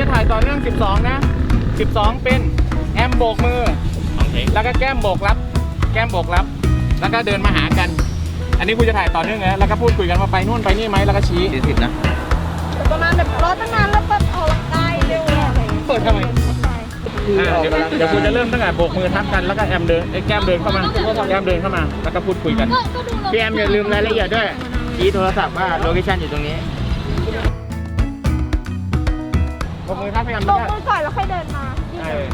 จะถ่ายต่อเนื่อง 12 นะ 12 เป็นแอมโบกมือ แล้วก็แก้มโบกรับ แก้มโบกรับ แล้วก็เดินมาหากัน อันนี้กูจะถ่ายต่อเนื่องนะแล้วก็พูดคุยกันว่าไปนู่นไปนี่ไหมแล้วก็ชี้สี่สิบนะประมาณแบบรอตั้งนานแล้วก็ออกกำลังกายเร็วอะไรอย่างเงี้ยเปิดทำไมอ่าเดี๋ยวเดี๋ยวกูจะเริ่มตั้งแต่โบกมือทักกันแล้วก็แอมเดินไอ้แก้มเดินเข้ามาแก้มเดินเข้ามา แล้วก็พูดคุยกัน ก็ก็ดูเรา พี่แอมอย่าลืมรายละเอียดด้วยชี้โทรศัพท์ว่าโลเคชั่นอยู่ตรงนี้โบกมือทักพี่แอมลแล้วงก็มือก่อนแล้วค่อยเดินมาเออ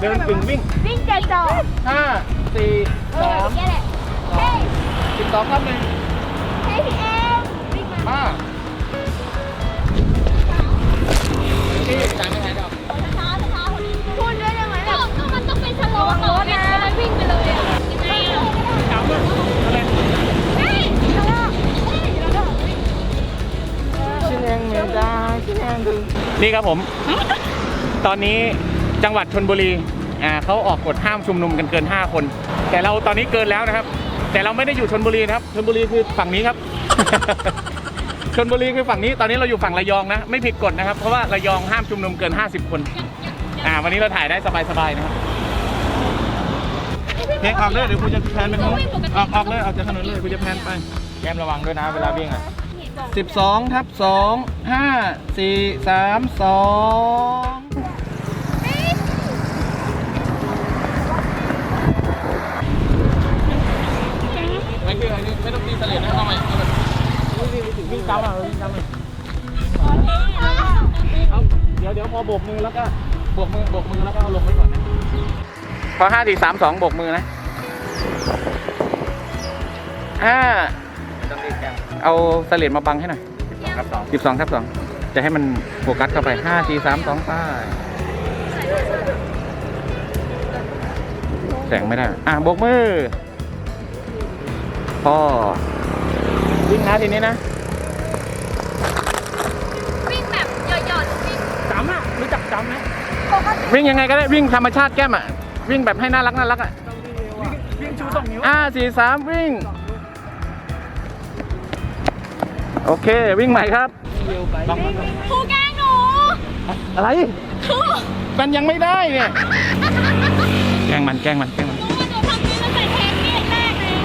เดินกึ่งวิ่งวิ่งเจจอห้าสี่เอสาอมแค่แหละเฮ้ยสิบสองครับหนึ่งเฮ้ยพี่เอ็มวิ่งมามาที่จานไม่ถ่ายดอกช้าช้าคนนี้พูดด้วยได้ไหมก็แบบก็มันต้องเป็นสโลว์ต่อเนี่ยมันวิ่งไปเลยอะยังไงอะจานเลยอะไรเฮ้ยชิเองเมดาชิเองดึง นี่ครับผม ตอนนี้จังหวัดชนบุรีอ่าเขาออกกฎห้ามชุมนุมกันเกิน 5 คน แต่เราตอนนี้เกินแล้วนะครับ แต่เราไม่ได้อยู่ชนบุรีนะครับชนบุรีคือฝั่งนี้ครับ ชนบุรีคือฝั่งนี้ ตอนนี้เราอยู่ฝั่งระยองนะ ไม่ผิดกฎนะครับ เพราะว่าระยองห้ามชุมนุมเกิน 50 คน อ่า วันนี้เราถ่ายได้สบายๆนะครับเพลงออกเลยเดี๋ยวกูจะแพนไปทางนู้นออกออกเลยออกจากถนนเลยกูจะแพนไป แก้มระวังด้วยนะเวลาวิ่งอะ สิบสองทับสองห้าสี่สามสองไม่คืออะไรนี่ไม่ต้องตีเสลดนะเอาใหม่เอาแบบวิ่งจำอะวิ่งจำอะเอาเดี๋ยวเดี๋ยวพอบกมือแล้วก็บกมือบกมือแล้วก็เอาลงไว้ก่อนนะพอห้าสี่สามสองบกมือนะห้า ไม่ต้องรีแก้ม เอาเสลดมาบังให้หน่อยครับสองสิบสองทับสองจะให้มันโฟกัสเข้าไปห้าสี่สามสองป้ายแสงไม่ได้ อะโบกมือพ่อวิ่งนะทีนี้นะวิ่งแบบหยอดๆวิ่งจำอะรู้จักจำไหมวิ่งยังไงก็ได้วิ่งธรรมชาติแก้มอะวิ่งแบบให้น่ารักน่ารักอะวิ่งชูสองนิ้วอ่าสี่สามวิ่ง โอเค วิ่งใหม่ครับลองครูแกล้งหนูอะไร ครูมันยังไม่ได้เนี่ย แกล้งมันแกล้งมันแกล้งมันหนูว่าหนูทำนี้ตั้งแต่เทปนี้แรกเลย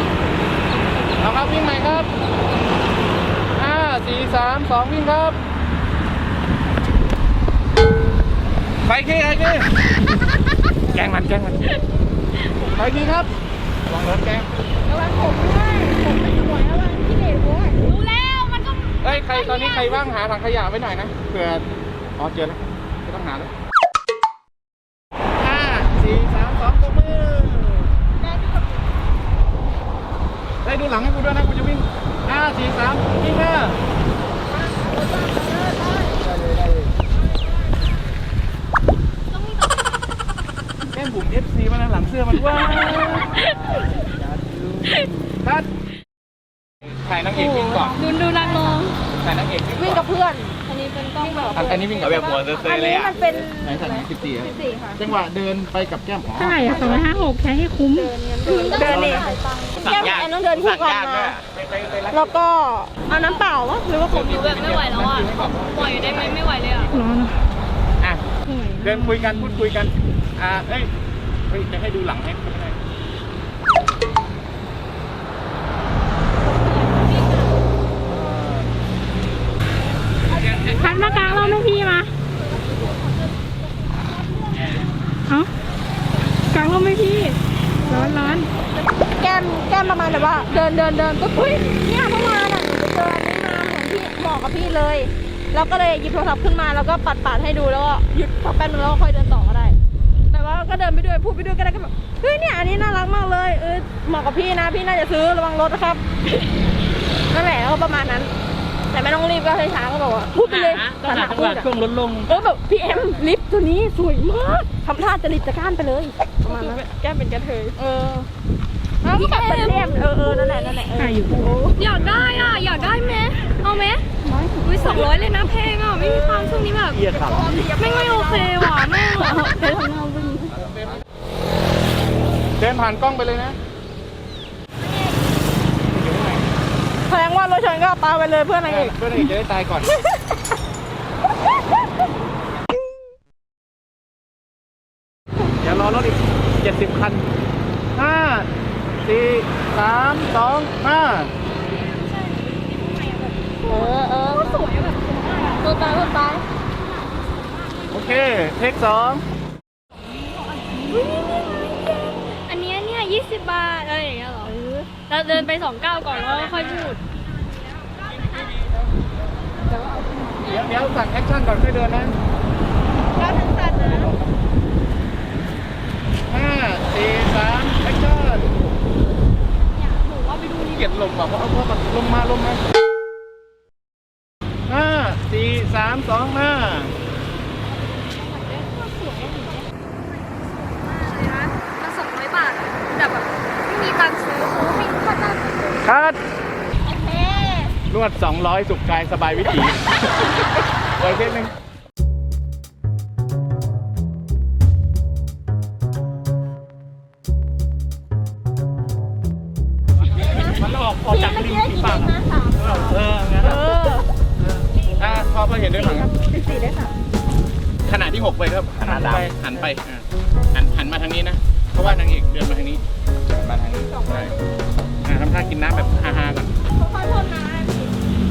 เอาครับวิ่งใหม่ครับห้าสี่สามสองวิ่งครับ ไปขี้ไปขี้แกล้งมันแกล้งมันไปขี้ครับลองรถแกล้งระวังผมด้วยผมไม่สวยระวังที่เด็กด้วยรู้แล้วมันก็ เฮ้ยใครตอนนี้ใครว่างหาถังขยะไว้หน่อยนะเผื่ออ๋อเจอแล้วไม่ต้องหาแล้วห้าสี่สามสองตบมือได้ดูหลังให้กูด้วยนะกูจะวิ่งห้าสี่สามวิ่งค่ะแก้มบุ๋มเอฟซีมานะหลังเสื้อมันว้าวคัดถ่ายนางเอกวิ่งก่อน ดูดูนาง ลงถ่ายนางเอกวิ่งวิ่งก่กัอบนเพื่อน อันนี้เป็นกล้องแบบอันอันนี้วิ่งกับแบบหัวเซ่อันๆเลยนี้อะมันเป็นไหนถ่ายไหนสิบสี่สิบสี่ค่ะ จังหวะเดินไปกับแก้มอ๋อเท่าไหร่อะสองร้อยห้าหกใช้ให้คุ้ม เดินเดินเดินนี่สั่งแก้มยากแอนต้องเดินคู่สั่งกันยากด้วยมาแล้วก็เอาน้ำเปล่าวะหรือว่าผมหนูแบบไม่ไหวแล้วอะปล่อยได้ไหมไม่ไหวเลยอะร้อนอะอะเดินคุยกันพูดคุยกัน อ่าเอ้ยเฮ้ยจะให้ดูหลังให้ไม่ได้ พัดมากลางร่มให้พี่มา เอากลางร่มให้พี่ ร้อนร้อน แก้มแก้มประมาณแบบว่า เดินเดินเดินก็อุ้ยเนี่ยเมื่อวานอะหนูไปเจออันนี้มาเหมือนที่บอกกับพี่เลยแล้วก็เลยหยิบโทรศัพท์ขึ้นมาแล้วก็ปัดปัดให้ดูแล้วก็หยุดพักแป๊บนึงแล้วก็ค่อยเดินต่อก็ได้ แต่ว่าก็เดินไปด้วยพูดไปด้วยก็ได้ก็แบบเฮ้ยเนี่ยอันนี้น่ารักมากเลยเออเหมาะกับพี่นะพี่น่าจะซื้อระวังรถนะครับนั่นแหละก็ประมาณนั้น แต่ไม่ต้องรีบก็ให้ช้าก็บอกว่าพูดไปเลยก็หาจังหวะช่วงลดลงเออแบบพี่เอ็มลิฟต์ตัวนี้สวยมากทำท่าจะลิฟต์จะก้านไปเลยประมาณนั้นแก้มเป็นกระเทยเออ แล้วก็แบบเป็นเลี่ยมเออเออนั่นแหละนั่นแหละเออถ่ายอยู่อยากได้อะอยากได้ไหมเอาไหมอุ้ยสองร้อยเลยนะแพงอะไม่มีตังค์ช่วงนี้แบบเกียร์ขับไม่งไม่โอเคว่ะแม่งอะเดินทางหน้าวิ่งเดินผ่านกล้องไปเลยนะแสดงว่ารถชนก็เอาปาไปเลยเพื่อนนางเอกเพื่อนเอกจะได้ตายก่อน สี่สามสองห้า เออเออสวยแบบตัวตายตัวตาย โอ เคเทคสองอันเนี้ยเนี่ยยี่สิบบาทอะไรอย่างเงี้ยเหรอเราเดินไปสองก้าวก่อนแล้วค่อยพูด เดี๋ยวเดี๋ยวสั่งแอคชั่นก่อนค่อยเดินนะก้าวถึงสัตว์นะห้าสี่สามแอคชั่นเกลียดลมว่ะเพราะเอาเพราะลมมาลมมาห้าสี่สามสองห้ามาสองร้อยบาทแต่แบบไม่มีตังค์ซื้อซื้อไม่ขนาด คัด โอเคน วด 200 สุขกายสบายวิถีไว้เส้นหนึ่งมันออกออกจากริมฝีปากอะเอองั้นอะอะพอพอเห็นด้วยมั้งสิบสี่ได้ค่ะขนาดที่หกไปครับหันไปหันไปอะหันหันมาทางนี้นะ เพราะว่านางเอกเดินมาทางนี้ มาทางนี้ใช่อะทำท่ากินน้ำแบบฮาๆก่อนค่อยๆพ่นนะ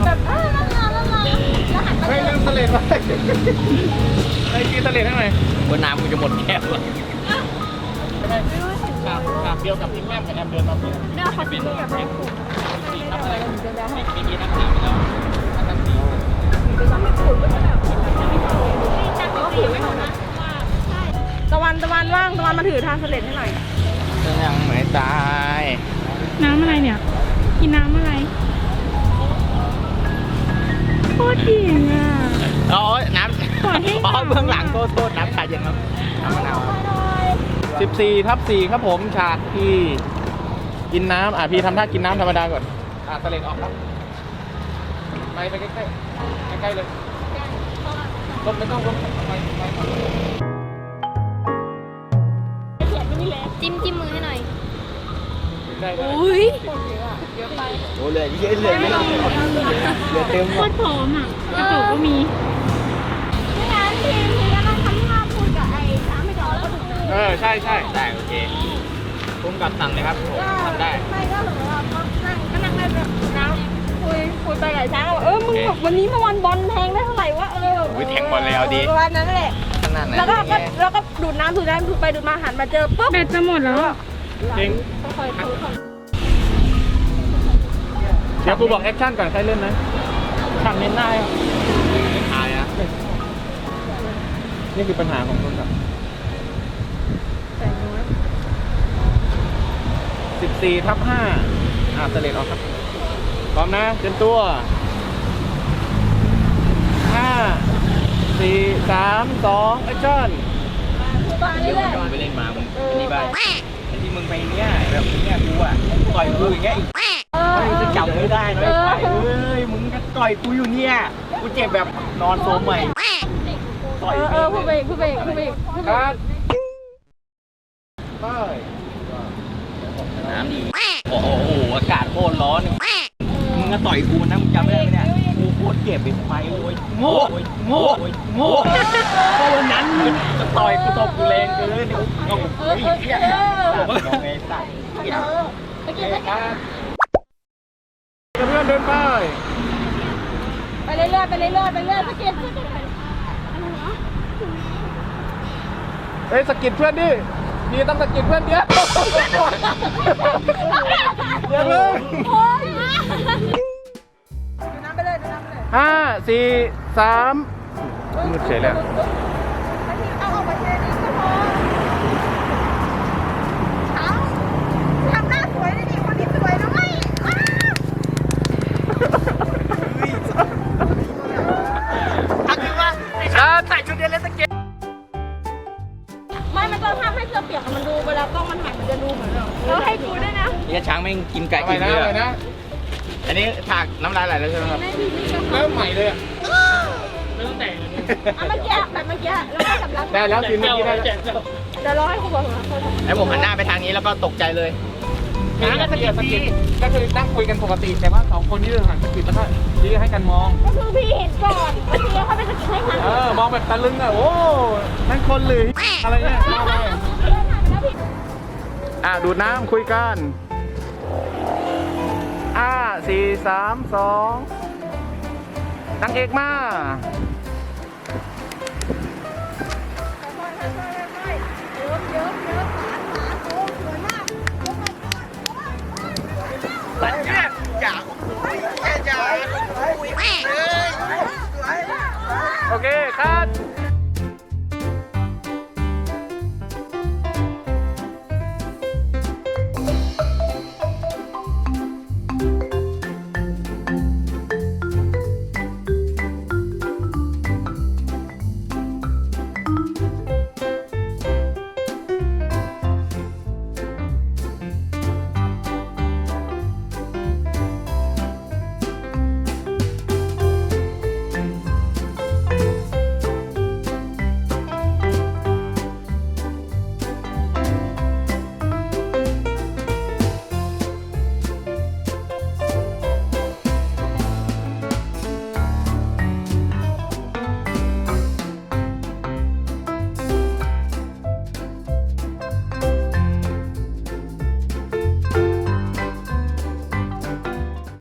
แบบเออละลาละลาแล้วหันมาไม่ลืมสเลดไว้ไอ้กินสเลดให้หน่อยบนน้ำกูจะหมดแก้วแล้วใช่ไหมฉากฉากเดียวกับที่แม่กับแอมเดินมาเพื่อเนี่ยเขาทิ้งแบบแรงสูงทำอะไรไม่ไม่มีนักข่าวไปแล้วนักข่ตะวันตะวันว่างตะวันมาถือทานสเลดให้หน่อยยังไม่ตาย น้ำอะไรเนี่ย กินน้ำอะไร คตรเก่งอะอ๋อน้ำปล่อยให้อ๋อน้ำเบื้องหลังโทษโทษน้ำชาเย็นครับน้ำมะนาวครับสิบสี่ทับสี่ครับผมฉากที่กินน้ำอะพี่ทำท่ากินน้ำธรรมดาก่อนอะสเลดออกครับไปไปใกล้ๆใกล้ๆเลยลมไม่ต้องลมไปไปไปจิ้มจิ้มมือให้หน่อย ได้ได้อุ้ยโอ้เหลือเยอะเหลือเยอะเหลือเต็มหโคมดตรพร้อมอะกระเป๋าก็มี ไม่งั้นทีทีก็ต้องทำท่าพูดกับไอ้ช้างไม่ก่อนแล้วก็ถึงเออใช่ใช่ได้โอเคพุ่มกับสั่งเลยครับผมทำได้ ไม่ก็เหมือนว่าก็นั่งก็นั่งได้แบบน้ำคุยคุยไปกับไอ้ช้างว่าเออมึงแบบวันนี้เมื่อวันบอลแทงได้เท่าไหร่วะเอออุ๊ยแทงบอลเลยเอาดิประมาณนั้นแหละขนาดไหนแล้วก็ก็แล้วก็ดูดน้ำดูดน้ำดูดไปดูดมาหันมาเจอปุ๊บ แบตจะหมดแล้วอะ จริงค่อยๆคุยกันเดี๋ยวกูบอกแอคชั่นก่อนใครเล่นนะฉากเน้นหน้าอะทายอะนี่คือปัญหาของคนขับสิบสี่ทับห้าอ่าสเลดออกครับ พร้อมนะเตรียมตัวห้าสี่สามสองแอคชั่นไปเรื่อยย้อนไปเล่นมามึงอันนี้ไป ไปเนี่ยแบบเนี้ยกูอะต่อยกูอย่างเงี้ยเออไม่จะจับไม่ได้นะเออไอ้เอ้ยมึงก็ต่อยกูอยู่เนี่ยกูเจ็บแบบนอนโซมใหม่ต่อยเออเออพูดไปอีกพูดไปอีกพูดไปอีกพูดไปคอีรักบน้ำดีโอ้โหอากาศโคตรร้อนมึงก็ต่อยกูนะมึงจำได้ไหมเนี่ย โคตรเจ็บไปไปเลยโง่โง่โง่ก็วันนั้นมึงจะต่อยกูตบกูแรงเกินเนี่ยกูเออเออเออน้องไอ้สัตว์เออไปกินไปกินเพื่อนเดินไปไปเรื่อยๆไปเรื่อยๆไปเรื่อยๆไปกินเฮ้ยสกิดเพื่อนดินี่ต้องสกิดเพื่อนเดียวเดี๋ยวเลย ห้าสี่สามมืดเฉยแล้วเอาออกมาแค่นี้ก็พอเอาทำหน้าสวยเลยดิคนนี้สวยนะเว้ยอ้าวใส่ชุดเดียวเล่นสเก็ตไม่มันจะทำให้เสื้อเปียกมันดูเวลากล้องมันถ่ายมันจะดูเหมือนแบบแล้วให้กูด้วยนะนี่ช้างแม่งกินไก่ไปกินนะเนื้อ ไปนะ อันนี้ถากน้ำลายไหลแล้วใช่ไหมครับเริ่มใหม่เลยอะอะเมื่อกี้แบบเมื่อกี้แล้วก็สำลักได้แล้วซีนเมื่อกี้ได้แล้วเดี๋ยวรอให้ครูบอกก่อนนะแล้วผมหันหน้าไปทางนี้แล้วก็ตกใจเลย มีสกิดสกิดก็คือนั่งคุยกันปกติแต่ว่าสองคนที่เดินหันสกิดแล้วก็ชี้ให้กันมอง ก็คือพี่เห็นก่อนเมื่อกี้เขาไปสกิดให้ทันเออ มองแบบตะลึงอะโอ้นั่นคนหรืออะไรเนี่ยเอาไป อะดูดน้ำคุยกันอ่า สี่สามสองนางเอกมา